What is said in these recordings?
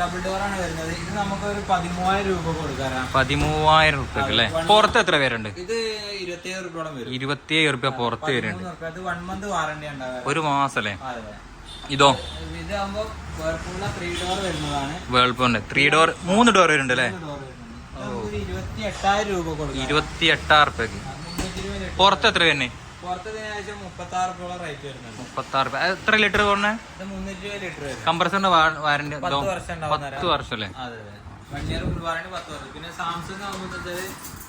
Double door ആണ് വരുന്നത്. ഇത് നമുക്ക് ഒരു പതിമൂവായിരം രൂപ കൊടുക്കാറാണ് പതിമൂവായിരം റുപ്യ അല്ലേ? പുറത്ത് എത്ര പേരുണ്ട്? ഇത് ഇരുപത്തിയേഴ് രൂപയോളം വരും. ഇരുപത്തിയേഴ് റുപ്യ പുറത്ത് വരുന്നുണ്ട്. അത് വൺ മന്ത് വാറണ്ടി ഉണ്ടാവും ഒരു മാസം അല്ലേ ഇതോ? ഇതാകുമ്പോ വേർപൂളിലെ ത്രീ ഡോർ വരുന്നതാണ്. ത്രീ ഡോർ മൂന്ന് ഡോർ വരുന്നുണ്ട്. അല്ലേ ഇരുപത്തി എട്ടായിരം രൂപ കൊടുക്കും. ഇരുപത്തി എട്ടായിരം റുപ്യക്ക് പുറത്ത് എത്ര വരുന്നേ? മുപ്പത്താറ് രൂപ എത്ര ലിറ്റർ കംപ്രസറിന്റെ വാറന്റി പത്ത് വർഷം അല്ലേ? പിന്നെ സാംസങ് ആകുമ്പോൾ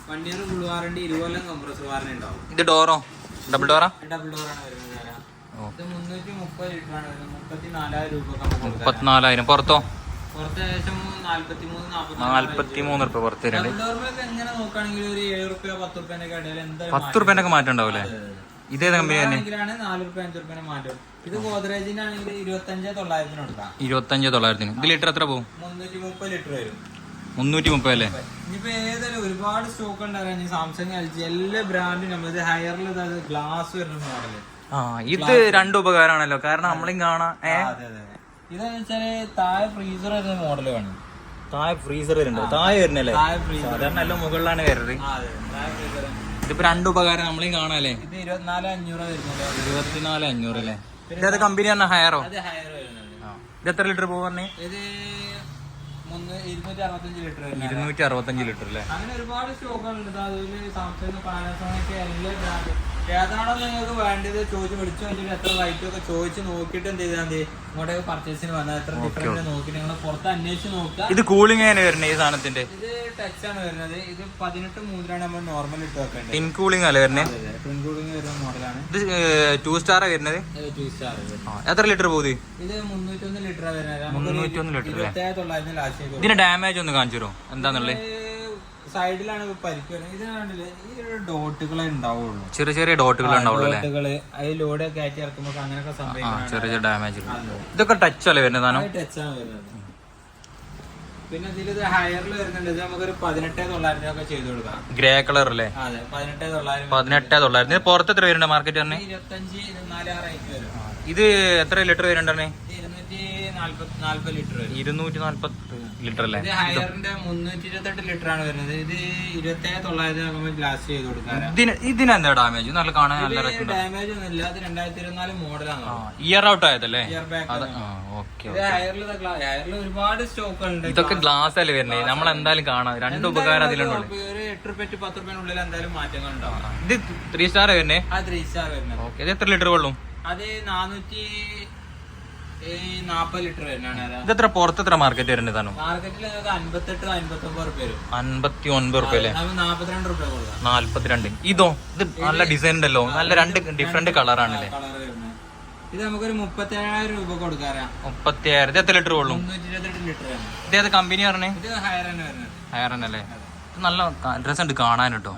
വൺ ഇയർ ഫുൾ കംപ്രസർ ഉണ്ടാവും. ഇത് ഡോറോ ഡബിൾ ഡോറാ ഡബിൾ ഡോറാണ് വരുന്നത് മുപ്പത്തിനാലായിരം. പുറത്തോ? റുപ്യ പുറത്ത് വരുന്നുണ്ട് പത്ത് റുപ്യന്റെ റുപ്യന്റെ മാറ്റം? ഉണ്ടാവൂലേ ഇതേ കമ്പനി തന്നെ? ഇത് ഗോദ്രേജിന്റെ ആണെങ്കിൽ ഇരുപത്തഞ്ച് തൊള്ളായിരത്തിന് കൊടുക്കാം. ഇരുപത്തഞ്ച് തൊള്ളായിരത്തിന്. ഇത് ലിറ്റർ എത്ര പോകും മുന്നൂറ്റി മുപ്പത് ലിറ്റർ വരും. മുന്നൂറ്റി മുപ്പത് അല്ലേ? ഇനിയിപ്പോ ഏതായാലും ഒരുപാട് സ്റ്റോക്ക് ഉണ്ടായിരുന്നു സാംസങ് എൽ ജി എല്ലാ ബ്രാൻഡും നമ്മൾ ഹയറിൽ ഗ്ലാസ് വരുന്ന മോഡൽ ആ ഇത് രണ്ട് ഉപകാരമാണല്ലോ. കാരണം നമ്മളും കാണാം ഇതെന്ന് വെച്ചാൽ താഴെ ഫ്രീസർ വരുന്ന മോഡൽ വേണം താഴെ ഫ്രീസർ വരുന്നുണ്ട്. താഴെ വരുന്നല്ലേ? സാധാരണ എല്ലാം മുകളിലാണ് വരുന്നത്. ഇതിപ്പോ രണ്ട് ഉപകാരം നമ്മളും കാണാല്ലേ? ഇത് ഇരുപത്തിനാല് അഞ്ഞൂറ് വരുന്നുള്ളൂ ഇരുപത്തിനാല് അഞ്ഞൂറ് അല്ലേ? ഇതേത് കമ്പനി പറഞ്ഞ ഹയറോ? ഇത് എത്ര ലിറ്റർ പോകും പറഞ്ഞേ? ഇത് ഇരുന്നൂറ്റി അറുപത്തഞ്ച് ലിറ്റർ അല്ലേ? അങ്ങനെ ഒരുപാട് സ്റ്റോക്കുകളുണ്ട് അതുപോലെ സാംസങ് പാനസോണിക് എല്ലാ ബ്രാൻഡ് ഏതാണോ നിങ്ങൾക്ക് വേണ്ടത് ചോദിച്ച് വിളിച്ചു വെച്ചിട്ട് എത്ര റേറ്റ് ഒക്കെ ചോദിച്ച് നോക്കിയിട്ട് എന്ത് ചെയ്താൽ മതി? ഇങ്ങോട്ട് പർച്ചേസിന് വന്നാൽ എത്ര ഡിഫറന്റ് നോക്കി നിങ്ങൾ പുറത്ത് അന്വേഷിച്ച് നോക്കുക. ഇത് കൂളിംഗ് ആണ് വരുന്നത് ഈ സാധനത്തിന്റെ? ഇത് ടച്ച് ആണ് വരുന്നത്. ഇത് പതിനെട്ട് മൂന്നിലാണ് നമ്മൾ നോർമൽ ഇട്ട് വെക്കേണ്ടത്. ടിൻ കൂളിംഗ് അല്ലേ വരുന്നത് പിൻ കൂളിംഗ് വരുന്ന മോഡലാണ് ഇത് ടു സ്റ്റാർ വരുന്നത്? ടു സ്റ്റാർ എത്ര ലിറ്റർ പോകുന്നത് ഇത്? മുന്നൂറ്റൊന്ന് ലിറ്റർ വരുന്നത്. മുന്നൂറ്റൊന്ന് ലിറ്റർ തൊള്ളായിരത്തി ലാസ്റ്റ് ഇതിന്റെ ഡാമേജ് ഒന്ന് കാണിച്ചു തരുമോ? എന്താന്നുള്ളത്? സൈഡിലാണ് പരിക്ക് വരുന്നത്. ഇത് കണ്ടില്ലേ? ഈ ഒരു ഡോട്ടുകളെ ഉണ്ടാവുള്ളൂ. ചെറിയ ചെറിയ ഡോട്ടുകൾ ഉണ്ടാവുള്ളൂ അല്ലേ? ഡോട്ടുകൾ അതിൽ ലോഡ് കയറ്റി ഇറക്കുമ്പോൾ അങ്ങനെയൊക്കെ ആ ചെറിയ ചെറിയ ഡാമേജ് ഇതൊക്കെ ടച്ച് അല്ലേ വരുന്നത് സാധനം? ടച്ച് ആണ് വരുന്നത്. പിന്നെ ഇതിൽ ഇത് ഹയറിൽ വരുന്നുണ്ട്. ഇത് നമുക്കൊരു പതിനെട്ട് തൊള്ളായിരത്തിനൊക്കെ ചെയ്ത് കൊടുക്കാം. ഗ്രേ കളർ അല്ലേ? അതെ പതിനെട്ടേ തൊള്ളായിരം പതിനെട്ട് തൊള്ളായിരത്തി ഇത് പുറത്ത് എത്ര വരുന്നുണ്ട് മാർക്കറ്റ് തന്നെ ഇരുപത്തഞ്ച് ഇരുപത്തിനാല് ആ റേറ്റ് വരും. ഇത് എത്ര ലിറ്റർ വരുന്നുണ്ടേ ഇത് ഇരുന്നൂറ്റി നാല്പത് ലിറ്റർ ഇരുന്നൂറ്റി നാല്പത്തി ലിറ്റർ അല്ലേ? ഹയറിന്റെ മുന്നൂറ്റി ഇരുപത്തെട്ട് ലിറ്റർ ആണ് വരുന്നത്. ഇത് ഇരുപത്തേഴ് തൊള്ളായിരത്തി ആകുമ്പോൾ ഗ്ലാസ് ചെയ്ത് കൊടുക്കാം ഇതിന് എന്താ ഡാമേജ് നല്ല കാണാൻ നല്ല ഡാമേജ് ഒന്നും ഇല്ല അത് രണ്ടായിരത്തി ഇരുപത്തിനാല് മോഡലാണ് ഇയർ ഔട്ട് ആയതല്ലേ? ഇയർ ബാക്ക് ഹയറിൽ ഹയറിൽ ഒരുപാട് സ്റ്റോക്കുകളുണ്ട് ഇതൊക്കെ ഗ്ലാസ് അല്ലേ വരുന്നത്? നമ്മൾ എന്തായാലും കാണാം. രണ്ട് ഉപകാരം അതിലുണ്ട്. ഒരു എട്ട് റുപ്യ പത്ത് റുപ്യനുള്ളിൽ എന്തായാലും മാറ്റങ്ങൾ ഉണ്ടാവും. ഇത് ത്രീ സ്റ്റാർ വരുന്നേ? ആ ത്രീ സ്റ്റാർ വരുന്നത്. ഓക്കെ ഇത് എത്ര ലിറ്റർ കൊള്ളും? അത് നാനൂറ്റി നാപ്പത് ലിറ്റർ വരുന്നതാണ് ഇത് എത്ര പുറത്ത് എത്ര മാർക്കറ്റ് വരുന്നത് അൻപത്തെട്ട് അൻപത്തി ഒൻപത് റുപ്യ അല്ലേ? നാല്പത്തിരണ്ട്. ഇതോ? ഇത് നല്ല ഡിസൈൻ ഉണ്ടല്ലോ. നല്ല രണ്ട് ഡിഫറെന്റ് കളറാണല്ലേ കളർ ആണല്ലേ? ഇത് നമുക്കൊരു മുപ്പത്തി ഏഴായിരം രൂപ കൊടുക്കാറാം. മുപ്പത്തിയായിരം ഇത് എത്ര ലിറ്റർ കൊള്ളും? ഇരുപത്തെട്ട് ഇത് ഏത് കമ്പനി പറഞ്ഞേ? ഹയർ അല്ലേ? ഇത് നല്ല ഡ്രസ് ഉണ്ട് കാണാൻ കേട്ടോ.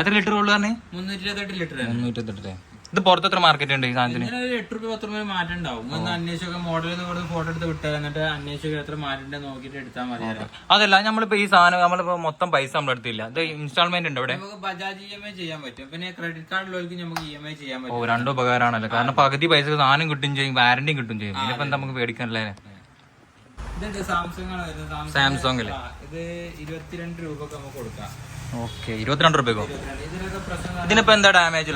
എത്ര ലിറ്റർ കൊള്ളു പറഞ്ഞേ? മുന്നൂറ്റി ഇരുപത്തെട്ട് ലിറ്റർ മുന്നൂറ്റി എട്ട് ഇത് പുറത്ത് എത്ര മാർക്കറ്റ് ഉണ്ട് ഈ സാധനത്തിന്? ഇങ്ങനെ ഒരു എട്ട് രൂപ പത്ത് രൂപ മാറ്റം ഉണ്ടാവും. ഒന്ന് അന്വേഷിച്ചൊക്കെ മോഡൽ കൊടുത്ത് ഫോട്ടോ എടുത്ത് വിട്ടാൽ എന്നിട്ട് അന്വേഷിച്ചൊക്കെ എത്ര മാറ്റം നോക്കിയിട്ട് എടുത്താൽ മതി അതല്ല നമ്മളിപ്പോ ഈ സാധനം നമ്മളിപ്പോ മൊത്തം പൈസ നമ്മൾ എടുത്തില്ല ഇത് ഇൻസ്റ്റാൾമെന്റ് ഉണ്ട് ഇവിടെ. നമുക്ക് ബജാജ് ഇ എം ഐ ചെയ്യാൻ പറ്റും. പിന്നെ ക്രെഡിറ്റ് കാർഡിലേക്ക് നമുക്ക് ഇ എം ഐ ചെയ്യാൻ ഓ പറ്റും. രണ്ടും ഉപകാരമാണല്ലോ. കാരണം പകുതി പൈസ സാധനം കിട്ടും ചെയ്യും വാറന്റിയും കിട്ടും ചെയ്യും. ഇനി ഇപ്പൊ നമുക്ക് പേടിക്കാനല്ലേ ഇതുണ്ട് സാംസങ് ആണ് വരുന്നത്. ആ, ഇത് ഇരുപത്തിരണ്ട് രൂപ ഒക്കെ നമുക്ക് കൊടുക്കാം. ഓക്കെ ഇരുപത്തിരണ്ട് റുപ്യക്കോ ഇതിനിപ്പോ എന്താ ഡാമേജ്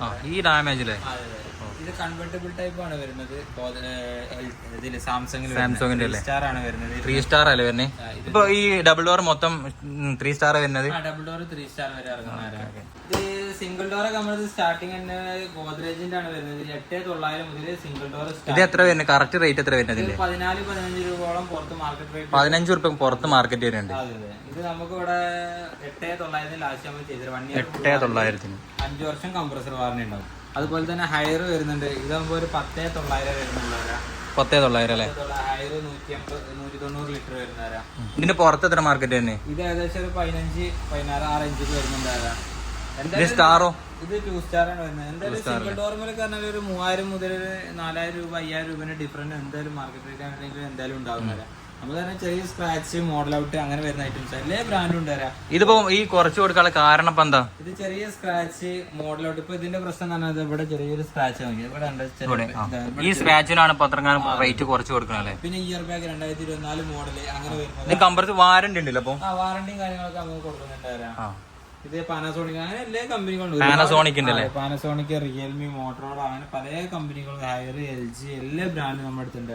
ആ ഈ ഡാമേജ് അല്ലേ. ഇത് കൺവെർട്ടബിൾ ടൈപ്പ് ആണ് വരുന്നത്. ഇതിൽ സാംസങ്ങിൽ സാംസങ്ങിന്റെ അല്ലേ? സ്റ്റാർ ആണ് വരുന്നത്. ത്രീ സ്റ്റാർ അല്ലേ വരുന്നത് ഇപ്പൊ ഈ ഡബിൾ ഡോർ മൊത്തം ത്രീ സ്റ്റാർ വരുന്നത്? ഡബിൾ ഡോർ ത്രീ സ്റ്റാർ വരെ ഇറങ്ങുന്നവരാണ് ഇത് സിംഗിൾ ഡോർ ഒക്കെ നമ്മൾ സ്റ്റാർട്ടിങ് തന്നെ ഗോദ്രേജിന്റെ ആണ് വരുന്നത്. എട്ട് തൊള്ളായിരം മുതൽ സിംഗിൾ ഡോർ ഇത് എത്ര വരുന്നത് കറക്റ്റ് റേറ്റ് എത്ര വരുന്നത് പതിനാല് പതിനഞ്ച് രൂപയോളം പുറത്ത് മാർക്കറ്റ് റേറ്റ് പതിനഞ്ച് രൂപ പുറത്ത് മാർക്കറ്റ് വരുന്നുണ്ട്. ഇത് നമുക്ക് ഇവിടെ എട്ട് തൊള്ളായിരത്തിന് ലാസ്റ്റ് നമ്മൾ ചെയ്തത് വൺ ഇയർ എട്ടേ തൊള്ളായിരത്തിന്. അഞ്ച് വർഷം കംപ്രസർ വാറണ്ടി ഉണ്ടാവും. അതുപോലെ തന്നെ ഹയർ വരുന്നുണ്ട്. ഇതാകുമ്പോൾ ഒരു പത്തേ തൊള്ളായിരം വരുന്നുള്ളവരാ പത്തേ തൊള്ളായിരം അല്ലേ? ഹയർ നൂറ്റി അമ്പത് നൂറ്റി തൊണ്ണൂറ് ലിറ്റർ വരുന്നവരാ ഇതിന്റെ പുറത്ത് എത്ര മാർക്കറ്റ് തന്നെ? ഇത് ഏകദേശം ഒരു പതിനഞ്ച് പതിനാറ് ആറ് ഇഞ്ച് വരുന്നുണ്ടാകാ ഇത് സ്റ്റാറോ ഇത് ടൂ സ്റ്റാർ ആണ് വരുന്നത്. എന്തായാലും സിംഗിൾ ഡോർമലൊക്കെ പറഞ്ഞാൽ ഒരു മൂവായിരം മുതൽ നാലായിരം രൂപ അയ്യായിരം രൂപന്റെ ഡിഫറന്റ് എന്തായാലും മാർക്കറ്റ് റേറ്റ് ആണെങ്കിലും എന്തായാലും ഉണ്ടാവുന്നില്ല നമ്മൾ ചെറിയ സ്ക്രാച്ച് മോഡൽ ഔട്ട് അങ്ങനെ വരുന്ന ഐറ്റംസ് ബ്രാൻഡും ഉണ്ട് തരാം. ഇതിപ്പോ ഈ കുറച്ച് കൊടുക്കാനുള്ള കാരണം ഇപ്പൊ എന്താ? ഇത് ചെറിയ സ്ക്രാച്ച് മോഡലൗട്ട് ഇപ്പൊ ഇതിന്റെ പ്രശ്നം എന്ന് പറഞ്ഞാൽ ഇവിടെ ചെറിയൊരു സ്ക്രാച്ച് ഈ സ്ക്രാച്ചിനാണ് പത്രങ്ങാനും റേറ്റ് കുറച്ച് കൊടുക്കണല്ലേ പിന്നെ ഇയർ ബാഗ് രണ്ടായിരത്തി ഇരുപത്തിനാല് മോഡൽ അങ്ങനെ കമ്പറത്ത് വാറണ്ടി ഉണ്ടല്ലോ അപ്പൊ വാറണ്ടിയും കാര്യങ്ങളൊക്കെ നമുക്ക് കൊടുക്കുന്നുണ്ട് ഇത് പാനസോണിക് അങ്ങനെ എല്ലാ കമ്പനികളും പാനസോണിക് പാനസോണിക് റിയൽമി മോട്ടറോള അങ്ങനെ പല കമ്പനികളും ഹയർ എൽ ജി എല്ലാ ബ്രാൻഡും നമ്മുടെ അടുത്തുണ്ട്